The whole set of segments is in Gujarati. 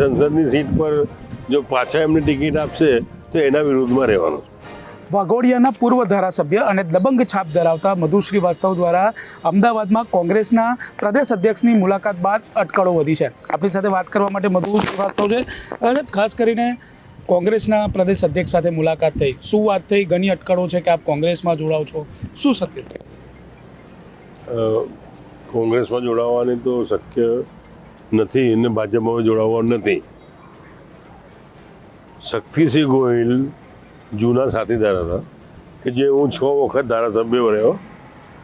સંસદની સીટ પર જો પાછા એમને ટિકિટ આપશે તો એના વિરુદ્ધમાં રહેવાનું. વાઘોડિયાના પૂર્વ ધારાસભ્ય અને દબંગ છાપ ધરાવતા મધુ શ્રીવાસ્તવ દ્વારા અમદાવાદમાં કોંગ્રેસના પ્રદેશ અધ્યક્ષની મુલાકાત બાદ અટકળો વધી છે. આપણી સાથે વાત કરવા માટે મધુ શ્રીવાસ્તવ છે. અને ખાસ કરીને કોંગ્રેસના પ્રદેશ અધ્યક્ષ સાથે મુલાકાત થઈ. શું વાત થઈ? ઘણી અટકળો છે કે આપ કોંગ્રેસમાં જોડાવ છો. શું શક્ય? કોંગ્રેસમાં જોડાવાની તો શક્ય નથી અને ભાજપમાં જોડાવવાનું નથી. શક્તિસિંહ ગોહિલ જૂના સાથીદાર હતા, કે જે હું છ વખત ધારાસભ્ય રહ્યો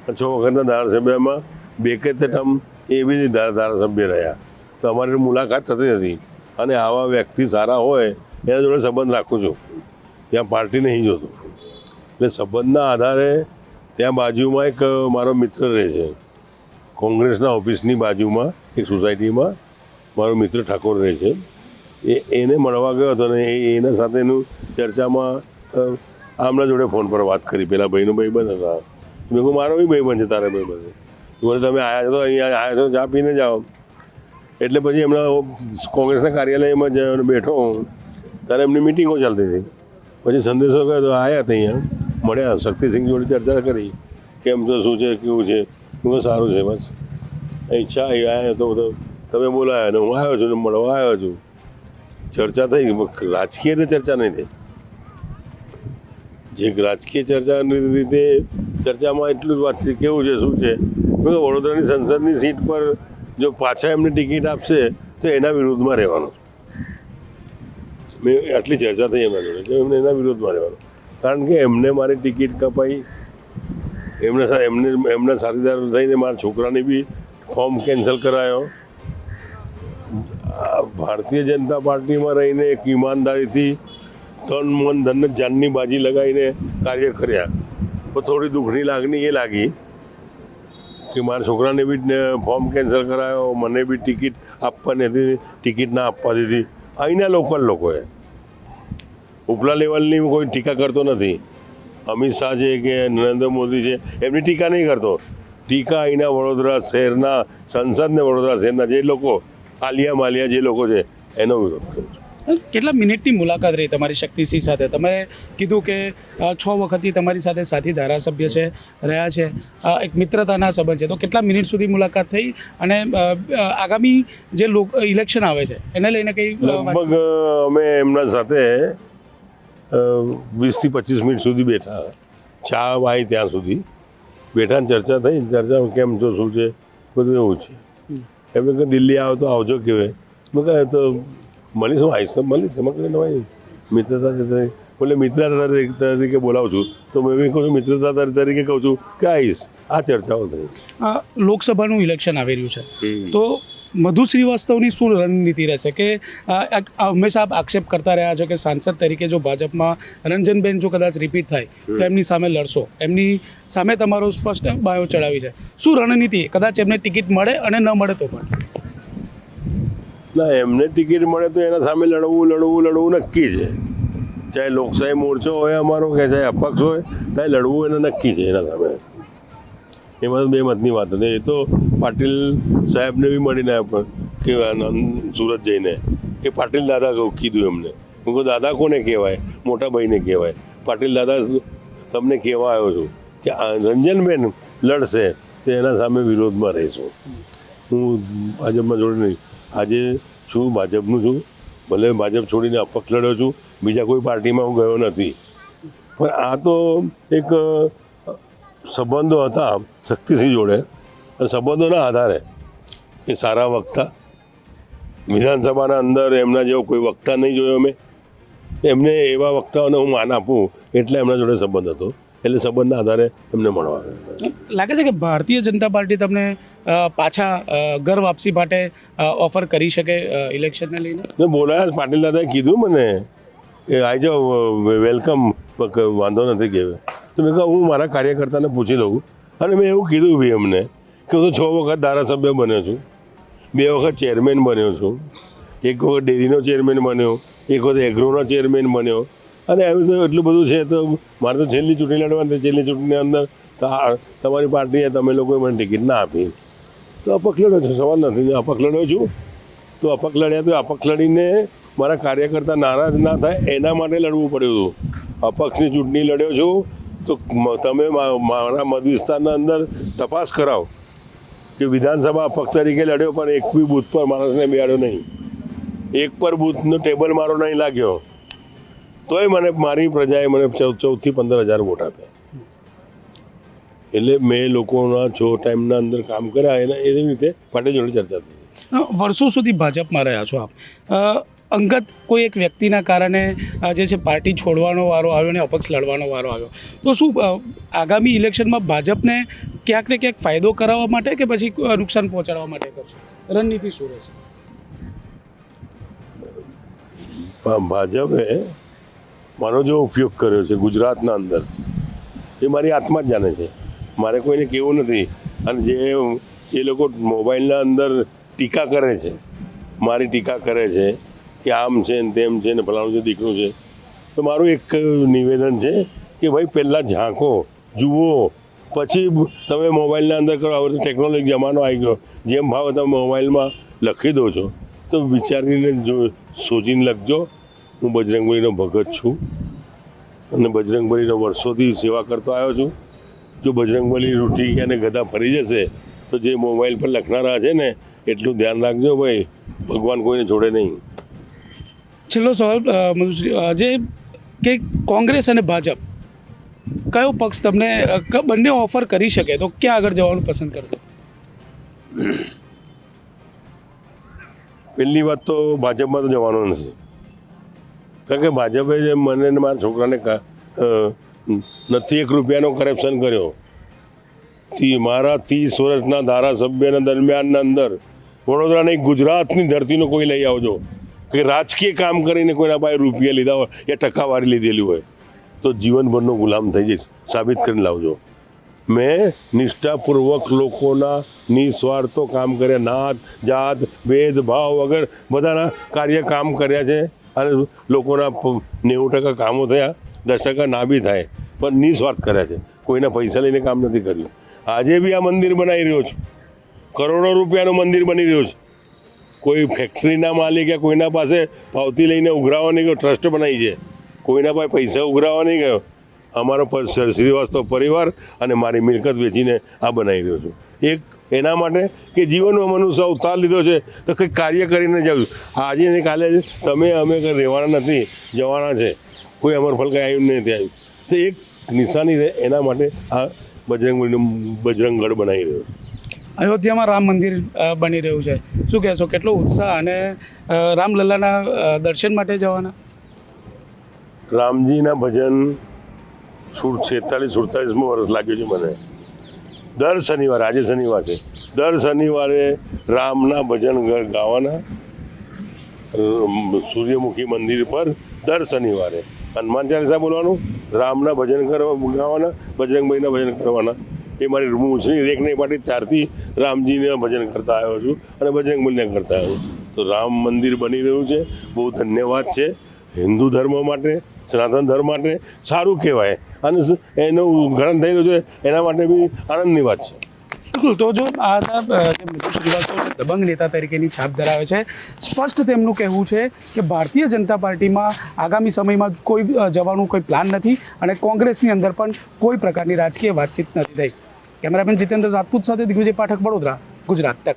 છ વખતના ધારાસભ્યમાં બે કે ટર્મ એ રીતે ધારાસભ્ય રહ્યા. તો અમારી મુલાકાત થતી નથી અને આવા વ્યક્તિ સારા હોય એના જોડે સંબંધ રાખું છું. ત્યાં પાર્ટી નહીં જોતો. એટલે સંબંધના આધારે ત્યાં બાજુમાં એક મારો મિત્ર રહે છે. કોંગ્રેસના ઓફિસની બાજુમાં એક સોસાયટીમાં મારો મિત્ર ઠાકોર રહે છે. એ એને મળવા ગયો હતો ને એ એના સાથેનું ચર્ચામાં આમના જોડે ફોન પર વાત કરી. પેલા ભાઈનો ભાઈબંધ હતા. મેં કહું મારો બી ભાઈબંધ છે, તારે ભાઈબંધ. બોલે તમે આવ્યા છો અહીંયા આવ્યા છો, ચા પીને જાઓ. એટલે પછી એમના કોંગ્રેસના કાર્યાલયમાં જ બેઠો ત્યારે એમની મિટિંગો ચાલતી હતી. પછી સંદેશો ગયો તો આવ્યા હતા અહીંયા. મળ્યા, શક્તિસિંહ જોડે ચર્ચા કરી. કેમ છો, શું છે, કેવું છે? સારું છે, બસ. ઈચ્છા આવી આવ્યા તો તમે બોલાયા ને હું આવ્યો છું ને મળવા આવ્યો છું. ચર્ચા થઈ રાજકીય રીતે ચર્ચા નહીં થઈ. જે રાજકીય ચર્ચાની રીતે ચર્ચામાં એટલું જ વાત કેવું છે, શું છે? વડોદરાની સંસદની સીટ પર જો પાછા એમને ટિકિટ આપશે, તો એના વિરુદ્ધમાં રહેવાનું મેં આટલી ચર્ચા થઈ એમના જોડે, એટલે એમને એના વિરોધમાં રહેવાનું. કારણ કે એમને મારી ટિકિટ કપાઈ, એમને એમને, એમના સાથીદાર થઈને મારા છોકરાને બી ફોર્મ કેન્સલ કરાયો. ભારતીય જનતા પાર્ટીમાં રહીને એક ઈમાનદારીથી તન મન ધન જાનની બાજી લગાવીને કાર્ય કર્યા. પણ થોડી દુઃખની લાગણી એ લાગી કે મારા છોકરાને બી ફોર્મ કેન્સલ કરાયો, મને બી ટિકિટ આપવાની હતી, ટિકિટ ના આપવા દીધી. અહીંના લોકલ લોકોએ. ઉપલા લેવલની કોઈ ટીકા કરતો નથી. અમિત શાહ છે કે નરેન્દ્ર મોદી છે, એમની ટીકા નહીં કરતો. ટીકા અહીંના વડોદરા શહેરના સંસદને વડોદરા શહેરના જે લોકો આલિયા માલિયા જે લોકો છે એનો વિરોધ કરું છું. કેટલા મિનિટની મુલાકાત રહી તમારી શક્તિસિંહ સાથે? તમે કીધું કે છ વખતથી તમારી સાથે સાથી ધારાસભ્ય છે રહ્યા છે એક મિત્રતાના સંબંધ છે. તો કેટલા મિનિટ સુધી મુલાકાત થઈ અને આગામી જે લોક ઇલેક્શન આવે છે એને લઈને કંઈ લગભગ અમે એમના સાથે વીસથી પચીસ મિનિટ સુધી બેઠા. ચા વાય ત્યાં સુધી. બેઠા ને ચર્ચા થઈ ચર્ચા કેમ છો શું છે? બધું એવું છે. એમને કે દિલ્હી આવો તો આવજો કહેવાય. મેં કહે તો મળીશું આવીશ તો મળીશ એમાં કંઈ નવાય નહીં મિત્રતા તરીકે બોલે મિત્રતા તરીકે બોલાવું છું. તો મેં બી કહું છું મિત્રતા તરીકે કહું છું કે આવીશ આ ચર્ચાઓ થઈ. આ લોકસભાનું ઇલેક્શન આવી રહ્યું છે તો મધુ શ્રીવાસ્તવની શું રણનીતિ રહેશે કે હંમેશા આપ આક્ષેપ કરતા રહ્યા છો કે સાંસદ તરીકે જો ભાજપમાં રંજનબેન જો કદાચ રિપીટ થાય તો એમની સામે લડશો. એમની સામે તમારો સ્પષ્ટ બાયો ચડાવી છે. શું રણનીતિ? કદાચ એમને ટિકિટ મળે અને ન મળે તો પણ. ના એમને ટિકિટ મળે તો એના સામે લડવું લડવું લડવું નક્કી છે. ચાહે લોકશાહી મોરચો હોય અમારો કે ચાહે અપક્ષ હોય ચાહે લડવું એને નક્કી છે એના સામે. એમાં બે મતની વાત હતી એ તો પાટીલ સાહેબને બી મળીને આપ- કે આનંદ સુરત જઈને. કે પાટીલ દાદા કીધું એમને. હું કહું, દાદા કોને કહેવાય? મોટા ભાઈને કહેવાય. પાટીલ દાદા તમને કહેવા આવ્યો છું કે રંજનબેન લડશે તો એના સામે વિરોધમાં રહીશું. હું ભાજપમાં જોડે નહીં. આજે છું, ભાજપનું છું. ભલે ભાજપ છોડીને અપક્ષ લડ્યો છું, બીજા કોઈ પાર્ટીમાં હું ગયો નથી. પણ આ તો એક સંબંધો હતા, શક્તિસિંહ જોડે. અને સંબંધોના આધારે એ સારા વક્તા. વિધાનસભાના અંદર એમના જેવો કોઈ વક્તા નહીં જોયો અમે એમને એવા વક્તાઓને હું માન આપું એટલે એમના જોડે સંબંધ હતો. એટલે સંબંધના આધારે એમને મળવા. લાગે છે કે ભારતીય જનતા પાર્ટી તમને પાછા ઘર વાપસી માટે ઓફર કરી શકે ઇલેક્શનને લઈને? મેં બોલાયા પાટીલ દાદાએ કીધું મને કે આઈ જાઓ વેલકમ વાંધો નથી કહેવાય તો મેં કહ્યું હું મારા કાર્યકર્તાને પૂછી લઉં. અને મેં એવું કીધું બી એમને કે હું તો છ વખત ધારાસભ્ય બન્યો છું. બે વખત ચેરમેન બન્યો છું. એક વખત ડેરીનો ચેરમેન બન્યો. એક વખત એગ્રોનો ચેરમેન બન્યો. અને એમ તો એટલું બધું છે તો મારે તો છેલ્લી ચૂંટણી લડવાની છેલ્લી ચૂંટણીની અંદર તમારી પાર્ટીએ તમે લોકોએ મને ટિકિટ ના આપી. તો અપક્ષ લડ્યો છું. સવાલ નથી. અપક્ષ લડ્યો છું, તો અપક્ષ લડ્યા તો અપક્ષ લડીને મારા કાર્યકર્તા નારાજ ના થાય. એના માટે લડવું પડ્યું હતું. અપક્ષની ચૂંટણી લડ્યો છું, તો તમે મારા મત વિસ્તારના અંદર તપાસ કરાવો. કે વિધાનસભા પક્ષ તરીકે લડ્યો, પણ એક બી બૂથ પર માણસને બેડ્યો નહીં. એક પર બૂથનો ટેબલ મારો નહીં લાગ્યો, તોય મને મારી પ્રજાએ મને ચૌદ ચૌદથી પંદર હજાર વોટ આપ્યા. એટલે મેં લોકોના છ ટાઈમના અંદર કામ કર્યા, એના એવી રીતે પાટે જોડે ચર્ચા થઈ. વર્ષો સુધી ભાજપમાં રહ્યા છો આપ. અંગત કોઈ એક વ્યક્તિના કારણે જે છે પાર્ટી છોડવાનો વારો આવ્યો અને અપક્ષ લડવાનો વારો આવ્યો. તો શું આગામી ઇલેક્શનમાં ભાજપને ક્યાંક ને ક્યાંક ફાયદો કરાવવા માટે કે પછી નુકસાન પહોંચાડવા માટે કરશો? રણનીતિ શું રહેશે? ભાજપે મારો જો ઉપયોગ કર્યો છે ગુજરાતના અંદર, એ મારી આત્મા જ જાણે છે. મારે કોઈને કહેવું નથી. અને જે એ લોકો મોબાઈલના અંદર ટીકા કરે છે, મારી ટીકા કરે છે કે આમ છે ને તેમ છે ને ફલાણું છે, દીકરું છે. તો મારું એક નિવેદન છે કે ભાઈ પહેલાં ઝાંકો જુઓ. પછી તમે મોબાઈલના અંદર કરો, હવે ટેકનોલોજી જમાનો આવી ગયો. જેમ ભાવ તમે મોબાઈલમાં લખી દો છો. તો વિચારીને જો સોચીને લખજો. હું બજરંગબલીનો ભગત છું. અને બજરંગબલીનો વર્ષોથી સેવા કરતો આવ્યો છું. જો બજરંગબલી રૂઠી અને ગધા ફરી જશે, તો જે મોબાઈલ પર લખનારા છે ને, એટલું ધ્યાન રાખજો ભાઈ. ભગવાન કોઈને છોડે નહીં. છેલ્લો સવાલ મધુશ્રી અ, જે કે કોંગ્રેસ અને ભાજપ કયો પક્ષ તમને બંને ઓફર કરી શકે? તો ક્યાં આગળ જવાનું પસંદ કરશો? પહેલી વાત તો ભાજપમાં તો જવાનું નથી. કારણ કે ભાજપે જે મને મારા છોકરાને નથી એક રૂપિયાનો કરપ્શન કર્યો. મારા ત્રીસ વર્ષના ધારાસભ્યના દરમિયાનના અંદર વડોદરાની ગુજરાતની ધરતીનો કોઈ લઈ આવજો. કે રાજકીય કામ કરીને કોઈના પાસે રૂપિયા લીધા હોય યા ટકાવારી લીધેલી હોય, તો જીવનભરનો ગુલામ થઈ જઈશ. સાબિત કરીને લાવજો. મેં નિષ્ઠાપૂર્વક લોકોના નિસ્વાર્થો કામ કર્યા. નાત, જાત ભેદભાવ વગર બધાના કાર્ય કામ કર્યા છે અને લોકોના પ- નેવું ટકા કામો થયા. દસ ટકા ના બી થાય, પણ નિસ્વાર્થ કર્યા છે. કોઈના પૈસા લઈને કામ નથી કર્યું. આજે બી આ મંદિર બનાવી રહ્યો છું. કરોડો રૂપિયાનું મંદિર બની રહ્યું છે. કોઈ ફેક્ટરીના માલિક કે કોઈના પાસે પાવતી લઈને ઉઘરાવવાની ગયો ટ્રસ્ટ બનાવી છે. કોઈના પાસે પૈસા ઉઘરાવવા નહીં ગયો. અમારો શ્રીવાસ્તવ પરિવાર અને મારી મિલકત વેચીને આ બનાવી રહ્યો છું. એક એના માટે કે જીવનમાં મનુષ્ય અવતાર લીધો છે, તો કંઈક કાર્ય કરીને જાઉં આજે ને કાલે તમે, અમે કંઈ રહેવાના નથી, જવાના છે. કોઈ અમર ફલકાઈ આવ્યું નથી આવ્યું તો એક નિશાની રહે એના માટે આ બજરંગ બજરંગગઢ બનાવી રહ્યો છું. અયોધ્યામાં રામ મંદિર બની રહ્યું છે. શું કહેશો, કેટલો ઉત્સાહ અને રામલલ્લાના દર્શન માટે જવાના? રામજીના ભજન સુડ છેતાલીસ, સુડતાલીસમું વર્ષ લાગ્યું છે મને. દર શનિવારે, આજે શનિવાર છે. દર શનિવારે રામના ભજન ગાવાના. સૂર્યમુખી મંદિર પર દર શનિવારે. હનુમાન ચાલીસા બોલવાનું, રામના ભજન કરવા ગાવાના બજરંગભાઈના ભજન કરવાના. એ મારી મૂછની રેક નહીં પાટી ત્યારથી રામજીને ભજન કરતા આવ્યો છું અને બજરંગબલીને કરતા આવ્યો છું. તો રામ મંદિર બની રહ્યું છે. બહુ ધન્યવાદ છે. હિન્દુ ધર્મ માટે, સનાતન ધર્મ માટે સારું કહેવાય. અને એનું ગ્રહણ થઈ રહ્યું છે. એના માટે બી આનંદની વાત છે. બિલકુલ. તો જો આ જે શ્રીવાસ્તવ દબંગ નેતા તરીકેની છાપ ધરાવે છે. સ્પષ્ટ તેમનું કહેવું છે કે ભારતીય જનતા પાર્ટીમાં આગામી સમયમાં કોઈ જવાનું કોઈ પ્લાન નથી અને કોંગ્રેસની અંદર પણ કોઈ પ્રકારની રાજકીય વાતચીત નથી થઈ. કેમેરામેન જીતેન્દ્ર રાજપૂત સાથે દિગ્વિજય પાઠક વડોદરા ગુજરાત. તક